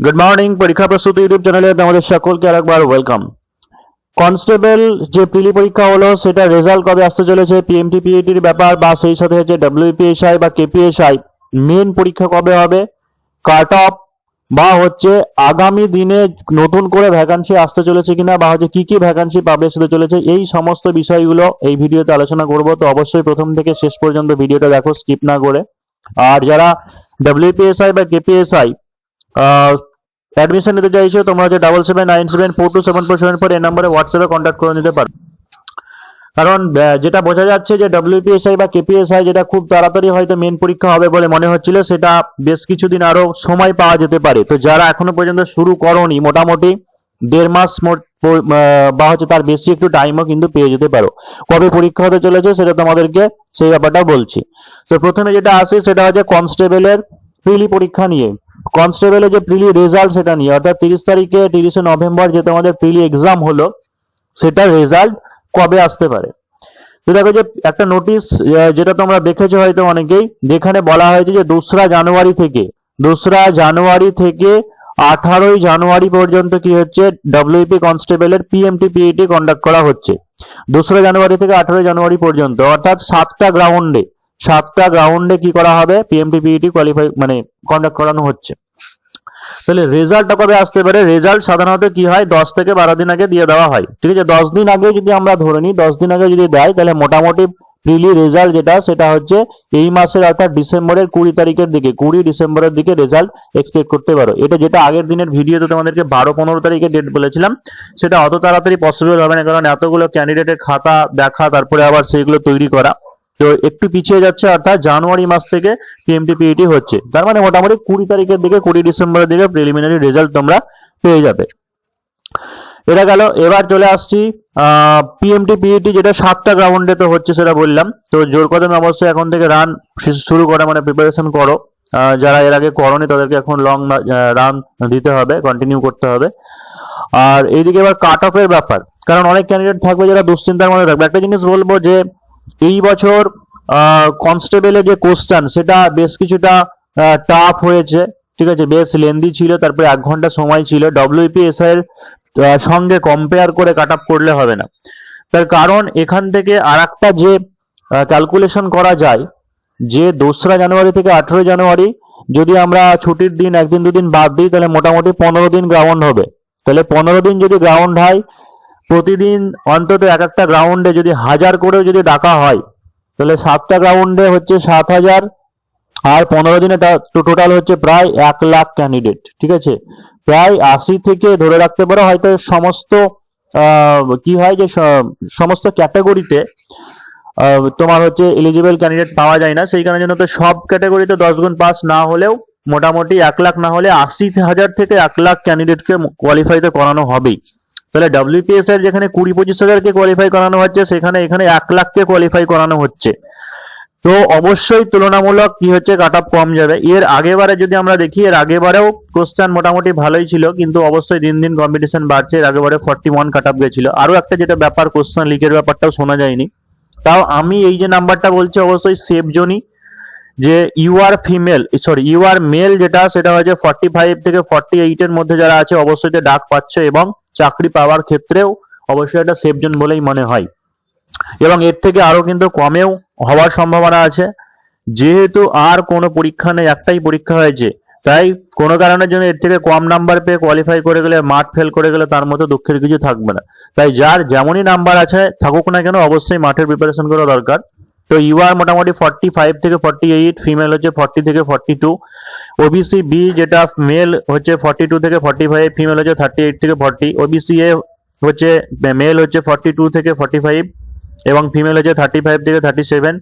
Good morning পরীক্ষা প্রস্তুতি YouTube চ্যানেলে আমাদের সকলকে আরেকবার ওয়েলকাম কনস্টেবল যে প্রিলি পরীক্ষা হলো, সেটা রেজাল্ট কবে আসতে চলেছে পিএমটি পিএটির ব্যাপার বা সেই সাথে হচ্ছে ডাব্লিউপিএসআই বা কেপিএসআই মেন পরীক্ষা কবে হবে কাট অফ বা হচ্ছে আগামী দিনে নতুন করে ভ্যাকান্সি আসতে চলেছে কিনা বা হচ্ছে কি কি ভ্যাকান্সি পাবলিশ হতে চলেছে, এই সমস্ত বিষয়গুলো এই ভিডিওতে আলোচনা করব। তো অবশ্যই প্রথম থেকে শেষ পর্যন্ত ভিডিওটা দেখো স্কিপ না করে। আর যারা ডাব্লিউপিএসআই বা কেপিএসআই অ্যাডমিশন নিতে চাইছো, তোমরা হচ্ছে double seven nine seven four two seven four seven four এই নম্বরে হোয়াটসঅ্যাপে কন্ট্যাক্ট করে নিতে পারো। কারণ যেটা বোঝা যাচ্ছে যে ডাব্লিউপিএসআই বা কেপিএসআই যেটা খুব তাড়াতাড়ি হয়তো মেন পরীক্ষা হবে বলে মনে হচ্ছিল, সেটা বেশ কিছুদিন আরও সময় পাওয়া যেতে পারে। তো যারা এখনও পর্যন্ত শুরু করনি, মোটামুটি দেড় মাস বা হচ্ছে তার বেশি একটু টাইমও কিন্তু পেয়ে যেতে পারো। কবে পরীক্ষা হতে চলেছে সেটা তোমাদেরকে সেই ব্যাপারটা বলছি। তো প্রথমে যেটা আসে সেটা হচ্ছে কনস্টেবলের প্রিলি পরীক্ষা নিয়ে। কনস্টেবলের যে প্রিলি রেজাল্ট সেটা নিয়ে, অর্থাৎ তিরিশ তারিখে তিরিশে নভেম্বর যে তোমাদের প্রিলি এক্সাম হলো, সেটা রেজাল্ট কবে আসতে পারে? তো দেখো যে একটা নোটিশ যেটা তোমরা দেখেছ হয়তো অনেকেই, যেখানে বলা হয়েছে যে দোসরা জানুয়ারি থেকে, দোসরা জানুয়ারি থেকে আঠারোই জানুয়ারি পর্যন্ত কি হচ্ছে? ডব্লিউপি কনস্টেবলের পিএমটি পিএটি কন্ডাক্ট করা হচ্ছে। দোসরা জানুয়ারি থেকে আঠারোই জানুয়ারি পর্যন্ত, অর্থাৎ সাতটা গ্রাউন্ডে সাতটা গ্রাউন্ডে কি করা হবে? পিএমটি পিএটি কোয়ালিফাই মানে কন্ডাক্ট করানো হচ্ছে। তাহলে রেজাল্টটা কবে আসতে পারে? রেজাল্ট সাধারণত কি হয়? দশ থেকে বারো দিন আগে দিয়ে দেওয়া হয়। ঠিক আছে? দশ দিন আগে যদি আমরা ধরে নিই, দশ দিন আগে যদি দেয়, তাহলে মোটামুটি প্রিলি রেজাল্ট যেটা, সেটা হচ্ছে এই মাসের অর্থাৎ ডিসেম্বরের কুড়ি তারিখের দিকে, কুড়ি ডিসেম্বরের দিকে রেজাল্ট এক্সপেক্ট করতে পারো। এটা যেটা আগের দিনের ভিডিওতে তোমাদেরকে বারো পনেরো তারিখে ডেট বলেছিলাম, সেটা অত তাড়াতাড়ি পসিবল হবে না, কারণ এতগুলো ক্যান্ডিডেটের খাতা দেখা, তারপরে আবার সেইগুলো তৈরি করা। তো একটু পিছিয়ে যাচ্ছে অর্থাৎ জানুয়ারি মাস থেকে পিএমটি পিইটি হচ্ছে। তার মানে মোটামুটি কুড়ি তারিখের দিকে, কুড়ি ডিসেম্বরের দিকে প্রিলিমিনারি রেজাল্ট তোমরা পেয়ে যাবে। এটা গেল, এবার চলে আসছি পিএমটি পিইটি যেটা সাতটা গ্রাউন্ডে তো হচ্ছে সেটা বললাম। তো জোর কদমে অবশ্যই এখন থেকে রান শুরু করা মানে প্রিপারেশন করো। যারা এর আগে করনি তাদেরকে এখন লং রান দিতে হবে কন্টিনিউ করতে হবে। আর এইদিকে এবার কাট অফের ব্যাপার। কারণ অনেক ক্যান্ডিডেট থাকবে যারা দুশ্চিন্তার মধ্যে থাকবে। একটা জিনিস বলব যে, এই বছর কনস্টেবলের যে কোশ্চান সেটা বেশ কিছুটা টাফ হয়েছে। ঠিক আছে, বেশ লেন্দি ছিল, তারপরে এক ঘণ্টা সময় ছিল। ডব্লিউপিএসআই এর সঙ্গে কম্পেয়ার করে কাট আপ করলে হবে না। তার কারণ এখান থেকে আর যে ক্যালকুলেশন করা যায়, যে দোসরা জানুয়ারি থেকে আঠেরোই জানুয়ারি, যদি আমরা ছুটির দিন একদিন দুদিন বাদ দিই, তাহলে মোটামুটি পনেরো দিন গ্রাউন্ড হবে। তাহলে পনেরো দিন যদি গ্রাউন্ড হয়, প্রতিদিন অন্তত এক একটা গ্রাউন্ডে যদি হাজার করেও যদি ডাকা হয়, তাহলে সাতটা গ্রাউন্ডে হচ্ছে সাত হাজার, আর পনেরো দিনে টোটাল হচ্ছে প্রায় এক লাখ ক্যান্ডিডেট ঠিক আছে? প্রায় আশি থেকে ধরে রাখতে পারো, হয়তো সমস্ত কি হয় যে সমস্ত ক্যাটাগরিতে তোমার হচ্ছে এলিজিবল ক্যান্ডিডেট পাওয়া যায় না। সেই কারণে জন্য তো সব ক্যাটাগরিতে দশ গুণ পাস না হলেও মোটামুটি এক লাখ না হলে আশি হাজার থেকে এক লাখ ক্যান্ডিডেটকে কোয়ালিফাইতে করানো হবেই। তাহলে ডাব্লিউপিএস এর যেখানে কুড়ি পঁচিশ হাজারকে কোয়ালিফাই করানো হচ্ছে, সেখানে এখানে এক লাখকে কোয়ালিফাই করানো হচ্ছে। তো অবশ্যই তুলনামূলক কি হচ্ছে কাট অফ কম যাবে। এর আগেবারে যদি আমরা দেখি, এর আগেবারেও কোশ্চেন মোটামুটি ভালোই ছিল, কিন্তু অবশ্যই দিন দিন কম্পিটিশন বাড়ছে, এর আগেবারে ফর্টি ওয়ান কাট অফ গেছিল। আরও একটা যেটা ব্যাপার কোশ্চেন লিকের ব্যাপারটাও শোনা যায়নি। তাও আমি এই যে নাম্বারটা বলছি, অবশ্যই সেফ জোনই, যে U R female sorry U R male যেটা, সেটা হচ্ছে ফর্টি ফাইভ থেকে ফর্টি এইটের মধ্যে যারা আছে, অবশ্যই ডাক পাচ্ছে এবং চাকরি পাওয়ার ক্ষেত্রেও অবশ্যই একটা সেফ জোন বলেই মনে হয়। এবং এর থেকে আরও কিন্তু কমেও হওয়ার সম্ভাবনা আছে। যেহেতু আর কোনো পরীক্ষা নেই, একটাই পরীক্ষা হয়েছে, তাই কোনো কারণের জন্য এর থেকে কম নাম্বার পেয়ে কোয়ালিফাই করে গেলে, মাঠ ফেল করে গেলে তার মধ্যে দুঃখের কিছু থাকবে না। তাই যার যেমনই নাম্বার আছে, থাকুক না কেন, অবশ্যই মাঠের প্রিপারেশন করা দরকার। তো ইউ আর মোটামুটি ফর্টি ফাইভ থেকে ফর্টি এইট ফিমেল হচ্ছে ফর্টি থেকে ফর্টি টু ওবিসি বি যেটা মেল হচ্ছে ফর্টি টু থেকে ফর্টি ফাইভ ফিমেল হচ্ছে থার্টি এইট থেকে ফর্টি ওবিসি এ হচ্ছে মেল হচ্ছে ফর্টি টু থেকে ফর্টি ফাইভ এবং ফিমেল হচ্ছে থার্টি ফাইভ থেকে থার্টি সেভেন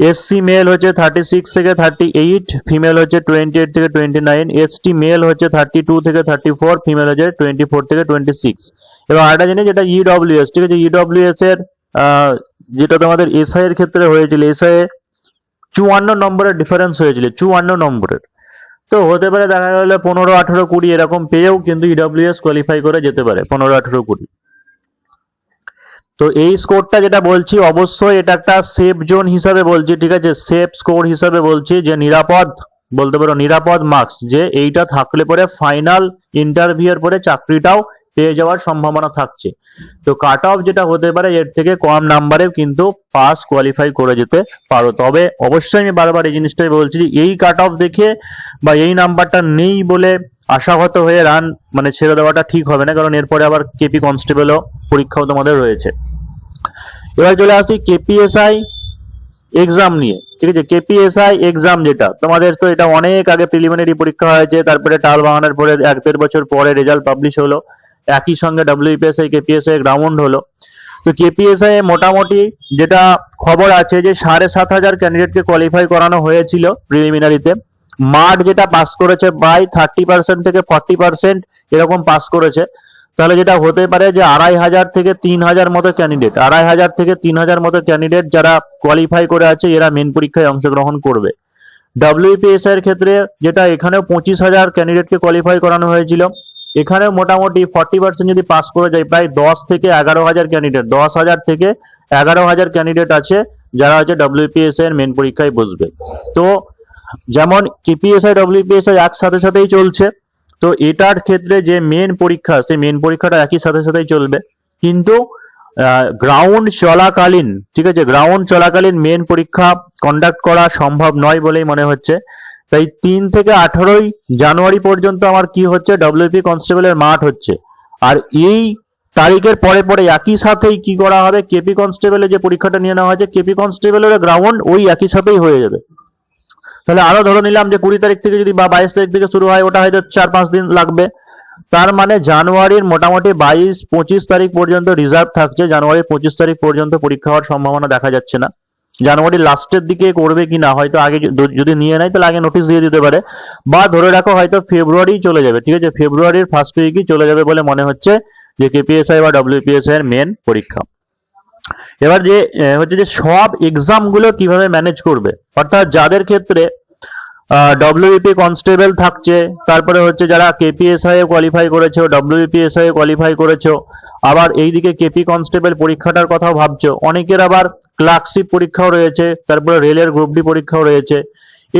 এসসি মেল হচ্ছে থার্টি সিক্স থেকে থার্টি এইট ফিমেল হচ্ছে টোয়েন্টি এইট থেকে টোয়েন্টি নাইন এসটি মেল হচ্ছে থার্টি টু থেকে থার্টি ফোর ফিমেল হচ্ছে টোয়েন্টি ফোর থেকে টোয়েন্টি সিক্স এবং আরেকটা জিনিস, যেটা ইডব্লিউএস ঠিক আছে? ইডব্লিউএস এর যেটা তোমাদের এসআই এর ক্ষেত্রে হয়েছিল এসআই চুয়ান্ন নম্বরের ডিফারেন্স হয়েছিল, চুয়ান্ন নম্বরের। তো হতে পারে দেখা গেলে পনেরো, আঠেরো, কুড়ি এরকম পেয়েও কিন্তু ইডব্লিউএস কোয়ালিফাই করে যেতে পারে, পনেরো, আঠেরো, কুড়ি। তো এই স্কোরটা যেটা বলছি, অবশ্যই এটা একটা সেফ জোন হিসাবে বলছি, ঠিক আছে? সেফ স্কোর হিসাবে বলছি যে নিরাপদ, বলতে পারো নিরাপদ মার্কস যে এইটা থাকলে পরে ফাইনাল ইন্টারভিউয়ের পরে চাকরিটাও পেয়ে যাওয়ার সম্ভাবনা থাকছে। তো কাট অফ যেটা হতে পারে, এর থেকে কম নাম্বারেও কিন্তু পাস কোয়ালিফাই করে যেতে পারো। তবে অবশ্যই আমি বারবার এই জিনিসটাই বলছি যে, এই কাট অফ দেখে বা এই নাম্বারটা নেই বলে আশাহত হয়ে রান মানে ছেড়ে দেওয়াটা ঠিক হবে না, কারণ এরপরে আবার কেপি কনস্টেবলও পরীক্ষাও তোমাদের রয়েছে। এবার চলে আসছি কেপিএসআই এক্সাম নিয়ে। ঠিক আছে? কেপিএসআই এক্সাম যেটা, তোমাদের তো এটা অনেক আগে প্রিলিমিনারি পরীক্ষা হয়েছে, তারপরে টাল বাগানোর পরে এক দেড় বছর পরে রেজাল্ট পাবলিশ হলো। একই সঙ্গে ডাব্লিউপিএসআই কেপিএসআই গ্রাউন্ড হলো। তো কেপিএসআই মোটামুটি যেটা খবর আছে যে, সাড়ে সাত হাজার ক্যান্ডিডেটকে কোয়ালিফাই করানো হয়েছিল প্রিলিমিনারিতে মাঠ যেটা পাস করেছে বাই থার্টি পার্সেন্ট থেকে ফর্টি পার্সেন্ট এরকম পাস করেছে। তাহলে যেটা হতে পারে যে, আড়াই হাজার থেকে তিন হাজার মতো ক্যান্ডিডেট আড়াই হাজার থেকে তিন হাজার মতো ক্যান্ডিডেট যারা কোয়ালিফাই করে আছে, এরা মেন পরীক্ষায় অংশগ্রহণ করবে। ডাব্লিউপিএস এর ক্ষেত্রে যেটা এখানেও পঁচিশ হাজার ক্যান্ডিডেটকে কোয়ালিফাই করানো হয়েছিল এখানেও মোটামুটি ফর্টি পার্সেন্ট যদি পাস করে যায়, প্রায় দশ থেকে এগারো হাজার ক্যান্ডিডেট দশ হাজার থেকে এগারো হাজার ক্যান্ডিডেট আছে যারা হচ্ছে ডাব্লিউপিএস এর মেন পরীক্ষায় বসবে। তো যেমন কেপিএসআই ডাব্লিউপিএসআই একসাথে সাথেই চলছে, তো এটার ক্ষেত্রে যে মেন পরীক্ষা, সেই মেন পরীক্ষাটা একই সাথে সাথেই চলবে। কিন্তু গ্রাউন্ড চলাকালীন, ঠিক আছে গ্রাউন্ড চলাকালীন মেন পরীক্ষা কন্ডাক্ট করা সম্ভব নয় বলেই মনে হচ্ছে। তাই তিন থেকে আঠারোই জানুয়ারি পর্যন্ত আমার কি হচ্ছে? ডব্লিউপি কনস্টেবলের মাঠ হচ্ছে। আর এই তারিখের পরে পরে একই সাথেই কি করা হবে? কেপি কনস্টেবলের যে পরীক্ষাটা নিয়ে নেওয়া হয়েছে কেপি কনস্টেবলের গ্রাউন্ড ওই একই সাথেই হয়ে যাবে। তাহলে আরও ধরে নিলাম যে কুড়ি তারিখ থেকে যদি বা বাইশ তারিখ থেকে শুরু হয়, ওটা হয়তো চার পাঁচ দিন লাগবে। তার মানে জানুয়ারির মোটামুটি বাইশ পঁচিশ তারিখ পর্যন্ত রিজার্ভ থাকছে। জানুয়ারির পঁচিশ তারিখ পর্যন্ত পরীক্ষা হওয়ার সম্ভাবনা দেখা যাচ্ছে না। জানুয়ারি লাস্টের দিকে করবে কি না, হয়তো আগে যদি- নিয়ে নেয় তাহলে আগে নোটিশ দিয়ে দিতে পারে। বা ধরে রাখো হয়তো ফেব্রুয়ারি চলে যাবে, ঠিক আছে? ফেব্রুয়ারির ফার্স্ট উইকই চলে যাবে বলে মনে হচ্ছে যে কেপিএসআই বা ডব্লিউপিএসআই এর মেন পরীক্ষা। এবার যে হচ্ছে যে সব এক্সামগুলো কীভাবে ম্যানেজ করবে, অর্থাৎ যাদের ক্ষেত্রে ডব্লিউপি কনস্টেবল থাকছে, তারপরে হচ্ছে যারা কেপিএসআই এ কোয়ালিফাই করেছ ডব্লিউপিএসআই এ কোয়ালিফাই করেছ, আবার এইদিকে কেপি কনস্টেবল পরীক্ষাটার কথাও ভাবছ, অনেকের আবার ক্লার্কশিপ পরীক্ষাও রয়েছে, তারপরে রেলের গ্রুপ ডি পরীক্ষাও রয়েছে।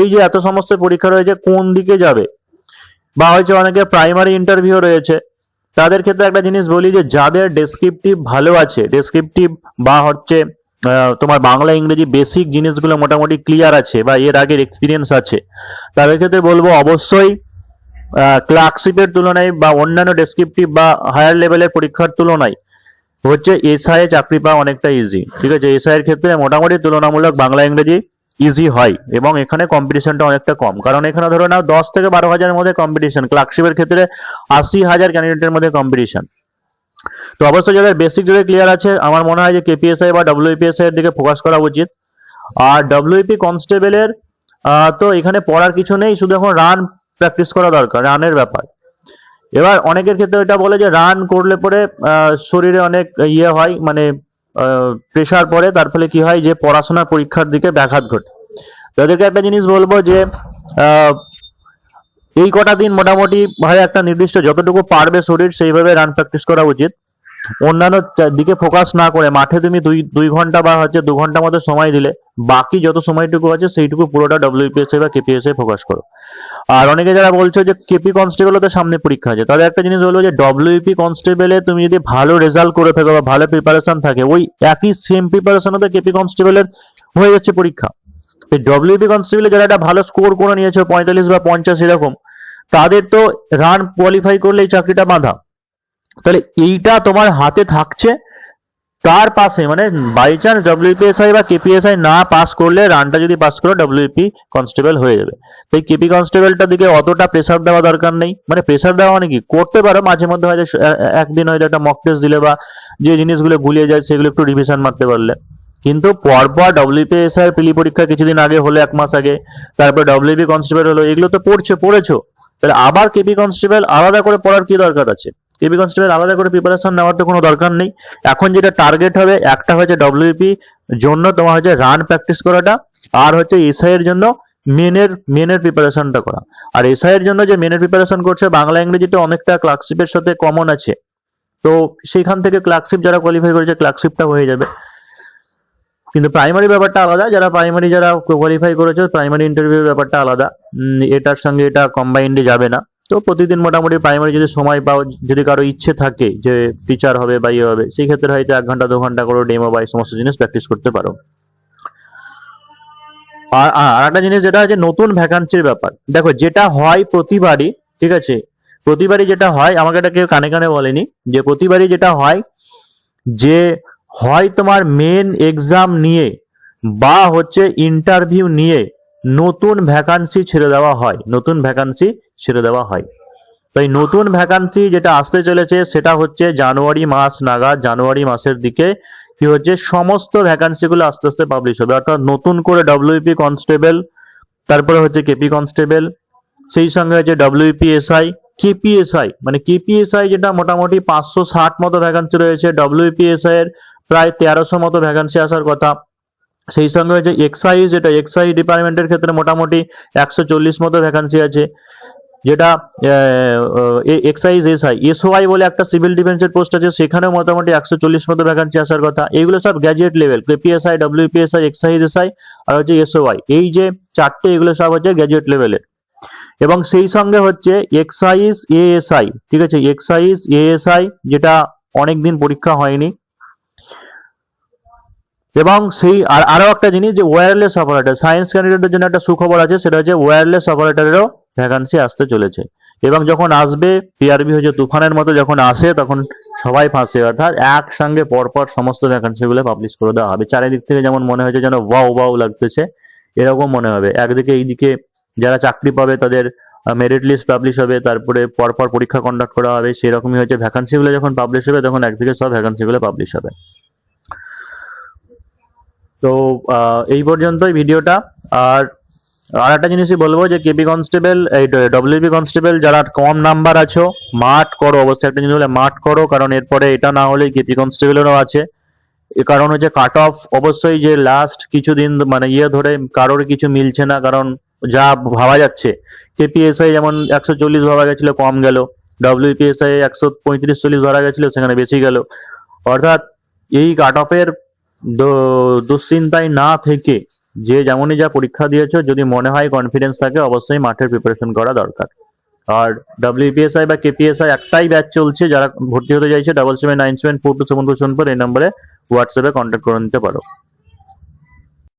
এই যে এত সমস্ত পরীক্ষা রয়েছে, কোন দিকে যাবে? বা হয়েছে অনেকে প্রাইমারি ইন্টারভিউ রয়েছে। তাদের ক্ষেত্রে একটা জিনিস বলি যে, যাদের ডেসক্রিপটিভ ভালো আছে ডেসক্রিপটিভ বা হচ্ছে তোমার বাংলা, ইংরেজি বেসিক জিনিসগুলো মোটামুটি ক্লিয়ার আছে বা এর আগের এক্সপিরিয়েন্স আছে, তাদের ক্ষেত্রে বলব অবশ্যই ক্লার্কশিপের তুলনায় বা অন্যান্য ডেসক্রিপটিভ বা হায়ার লেভেলের পরীক্ষার তুলনায় হচ্ছে এসআই এ চাকরি পাওয়া অনেকটা ইজি ঠিক আছে? এসআই এর ক্ষেত্রে মোটামুটি তুলনামূলক বাংলা, ইংরেজি ইজি হয় এবং এখানে কম্পিটিশনটা অনেকটা কম। কারণ এখানে ধরো নাও, দশ থেকে বারো হাজারের মধ্যে কম্পিটিশন ক্লার্কশিপের ক্ষেত্রে আশি হাজার ক্যান্ডিডেটের মধ্যে কম্পিটিশন তো অবশ্যই যাদের বেসিক যাদের ক্লিয়ার আছে, আমার মনে হয় যে কেপিএসআই বা ডব্লিউপিএসআই এর দিকে ফোকাস করা উচিত। আর ডব্লিউপি কনস্টেবলের তো এখানে পড়ার কিছু নেই, শুধু এখন রান প্র্যাকটিস করা দরকার রানের ব্যাপার। এবার অনেকের ক্ষেত্রে এটা বলে যে রান করলে পরে শরীরে অনেক ইয়ে হয় মানে প্রেশার পরে তার ফলে কি হয় যে পড়াশোনা পরীক্ষার দিকে ব্যাঘাত ঘটে। তাদেরকে একটা জিনিস বলব যে এই কটা দিন মোটামুটি ভাই একটা নির্দিষ্ট যতটুকু পারবে শরীর, সেইভাবে রান প্র্যাকটিস করা উচিত। অন্যান্য দিকে ফোকাস না করে মাঠে তুমি দুই দুই ঘণ্টা বা হচ্ছে দু ঘণ্টা মতো সময় দিলে, বাকি যত সময়টুকু আছে সেইটুকু পুরোটা ডব্লিউপিএসএ বা কেপিএসএ ফোকাস করো। আর অনেকে যারা বলছো যে কেপি কনস্টেবল তো সামনে পরীক্ষা আছে, তাদের একটা জিনিস বলব যে ডব্লিউপি কনস্টেবলে তুমি যদি ভালো রেজাল্ট করে থাকো বা ভালো প্রিপারেশন থাকে, ওই একই সেম প্রিপারেশন হতে কেপি কনস্টেবলের হয়ে যাচ্ছে পরীক্ষা। ডব্লিউপি কনস্টেবলে যারা একটা ভালো স্কোর করে নিয়েছে, পঁয়তাল্লিশ বা পঞ্চাশ এরকম, তাদের তো রান কোয়ালিফাই করলে এই চাকরিটা বাঁধা। তাহলে এইটা তোমার হাতে থাকছে, তার পাশে মানে বাই চান্স ডব্লিউপিএসআই বা কেপিএসআই না পাস করলে রানটা যদি পাস করো ডব্লিউপি কনস্টেবল হয়ে যাবে। তো এই কেপি কনস্টেবলটার দিকে অতটা প্রেসার দেওয়া দরকার নেই। মানে প্রেসার দেওয়া মানে কি? করতে পারো, মাঝে মধ্যে হয়তো একদিন হয়তো একটা মক টেস্ট দিলে বা যে জিনিসগুলো গুলিয়ে যায়, সেগুলো একটু রিভিশন মারতে পারলে। কিন্তু পরপর ডব্লিউপিএসআই পিলি পরীক্ষা কিছুদিন আগে হলো, এক মাস আগে, তারপর ডব্লিউপি কনস্টেবল হলো, এগুলো তো পড়ছে, পড়েছো। তাহলে আবার কেপি কনস্টেবল আলাদা করে পড়ার কি দরকার আছে? কেপি কনস্টেবল আলাদা করে প্রিপারেশন নেওয়ার তো কোনো দরকার নেই। এখন যেটা টার্গেট হবে, একটা হচ্ছে ডব্লিউপি জন্য তোমার হচ্ছে রান প্র্যাকটিস করাটা, আর হচ্ছে এসআই এর জন্য মেনের মেনের প্রিপারেশনটা করা। আর এসআই এর জন্য যে মেনের প্রিপারেশন করছে, বাংলা ইংরেজিতে অনেকটা ক্লার্কশিপের সাথে কমন আছে। তো সেখান থেকে ক্লার্কশিপ যারা কোয়ালিফাই করেছে ক্লার্কশিপটা হয়ে যাবে। কিন্তু প্রাইমারি ব্যাপারটা আলাদা, যারা প্রাইমারি যারা কোয়ালিফাই করেছে প্রাইমারি ইন্টারভিউ ব্যাপারটা আলাদা। এটার সঙ্গে এটা কম্বাইন্ডে যাবে না। তো প্রতিদিন মোটামুটি প্রাইমারি যদি সময় পাও, যদি কারও ইচ্ছে থাকে যে টিচার হবে বা ইয়ে হবে, সেই ক্ষেত্রে হয়তো এক ঘণ্টা, দু ঘণ্টা করে ডেমো বা এই সমস্ত জিনিস প্র্যাকটিস করতে পারো। আর একটা জিনিস যেটা হচ্ছে নতুন ভ্যাকান্সির ব্যাপার। দেখো, যেটা হয় প্রতিবারই, ঠিক আছে? প্রতিবারই যেটা হয়, আমাকে এটা কেউ কানে কানে বলেনি, যে প্রতিবারই যেটা হয় যে হয় তোমার মেন এক্সাম নিয়ে বা হচ্ছে ইন্টারভিউ নিয়ে নতুন ভ্যাকান্সি ছেড়ে দেওয়া হয়। নতুন ভ্যাকান্সি ছেড়ে দেওয়া হয়। তাই নতুন ভ্যাকান্সি যেটা আসতে চলেছে, সেটা হচ্ছে জানুয়ারি মাস নাগাদ, জানুয়ারি মাসের দিকে কি হচ্ছে, সমস্ত ভ্যাকান্সিগুলো আস্তে আস্তে পাবলিশ হবে। অর্থাৎ নতুন করে ডব্লিউপি কনস্টেবল তারপরে হচ্ছে কেপি কনস্টেবল সেই সঙ্গে হচ্ছে ডব্লিউপিএসআই কেপিএসআই মানে কেপিএসআই যেটা মোটামুটি পাঁচশো ষাট মতো ভ্যাকান্সি রয়েছে। ডব্লিউপিএসআই এর প্রায় তেরোশো মতো ভ্যাকান্সি আসার কথা। সেই সঙ্গে হচ্ছে এক্সাইজ যেটা এক্সাইজ ডিপার্টমেন্টের ক্ষেত্রে মোটামুটি একশো চল্লিশ মতো ভ্যাকান্সি আছে, যেটা এক্সাইজ এসআই এসওআই বলে একটা সিভিল ডিফেন্সের পোস্ট আছে, সেখানেও মোটামুটি একশো চল্লিশ মতো ভ্যাকান্সি আসার কথা। এইগুলো সব graduate level KPSI WPSI excise SI আর হচ্ছে এসওআই এই যে চারটে এগুলো সব হচ্ছে গ্র্যাজুয়েট লেভেলের এবং সেই সঙ্গে হচ্ছে এক্সাইজ এএসআই ঠিক আছে? এক্সাইজ এএসআই যেটা অনেকদিন পরীক্ষা হয়নি। এবং সেই আর আরও একটা জিনিস যে ওয়্যারলেস অপারেটর সায়েন্স ক্যান্ডিডেটের জন্য একটা সুখবর আছে, সেটা হচ্ছে ওয়্যারলেস অপারেটরেরও ভ্যাকান্সি আসতে চলেছে। এবং যখন আসবে পিআরবি হচ্ছে তুফানের মতো যখন আসে, তখন সবাই ফাঁসে, অর্থাৎ একসঙ্গে পরপর সমস্ত ভ্যাকান্সি গুলো পাবলিশ করে দেওয়া হবে। চারিদিক থেকে যেমন মনে হয়েছে যেন ওয়াও ওয়াও লাগতেছে, এরকম মনে হবে। একদিকে, এইদিকে যারা চাকরি পাবে, তাদের মেরিট লিস্ট পাবলিশ হবে, তারপরে পরপর পরীক্ষা কন্ডাক্ট করা হবে, সেরকমই হচ্ছে। ভ্যাকান্সি গুলো যখন পাবলিশ হবে, তখন একদিকে সব ভ্যাকান্সি গুলো পাবলিশ হবে। তো এই পর্যন্তই ভিডিওটা। আর আর একটা জিনিসই বলব যে, কেপি কনস্টেবল, এই ডব্লিউপি কনস্টেবল, যারা কম নাম্বার আছো, মাঠ করো। অবশ্যই একটা জিনিস হলে মাঠ করো, কারণ এরপরে এটা না হলে কেপি কনস্টেবলেরও আছে। এ কারণ হচ্ছে কাট অফ অবশ্যই যে লাস্ট কিছুদিন মানে ইয়ে ধরে কারোর কিছু মিলছে না, কারণ যা ভাবা যাচ্ছে। কেপিএসআই যেমন একশো চল্লিশ ধরা গেছিল, কম গেল। ডব্লিউপিএসআই একশো পঁয়ত্রিশ চল্লিশ ধরা গেছিল, সেখানে বেশি গেল। অর্থাৎ এই কাট অফের দুশ্চিন্তায় না থেকে যে যেমনই যা পরীক্ষা দিয়েছ, যদি মনে হয় কনফিডেন্স থাকে, অবশ্যই মাঠের প্রিপারেশন করা দরকার। আর ডাব্লিউপিএসআই বা কেপিএসআই একটাই ব্যাচ চলছে, যারা ভর্তি হতে চাইছে double seven nine seven four two seven two seven four এই নম্বরে হোয়াটসঅ্যাপে কন্ট্যাক্ট করে নিতে পারো।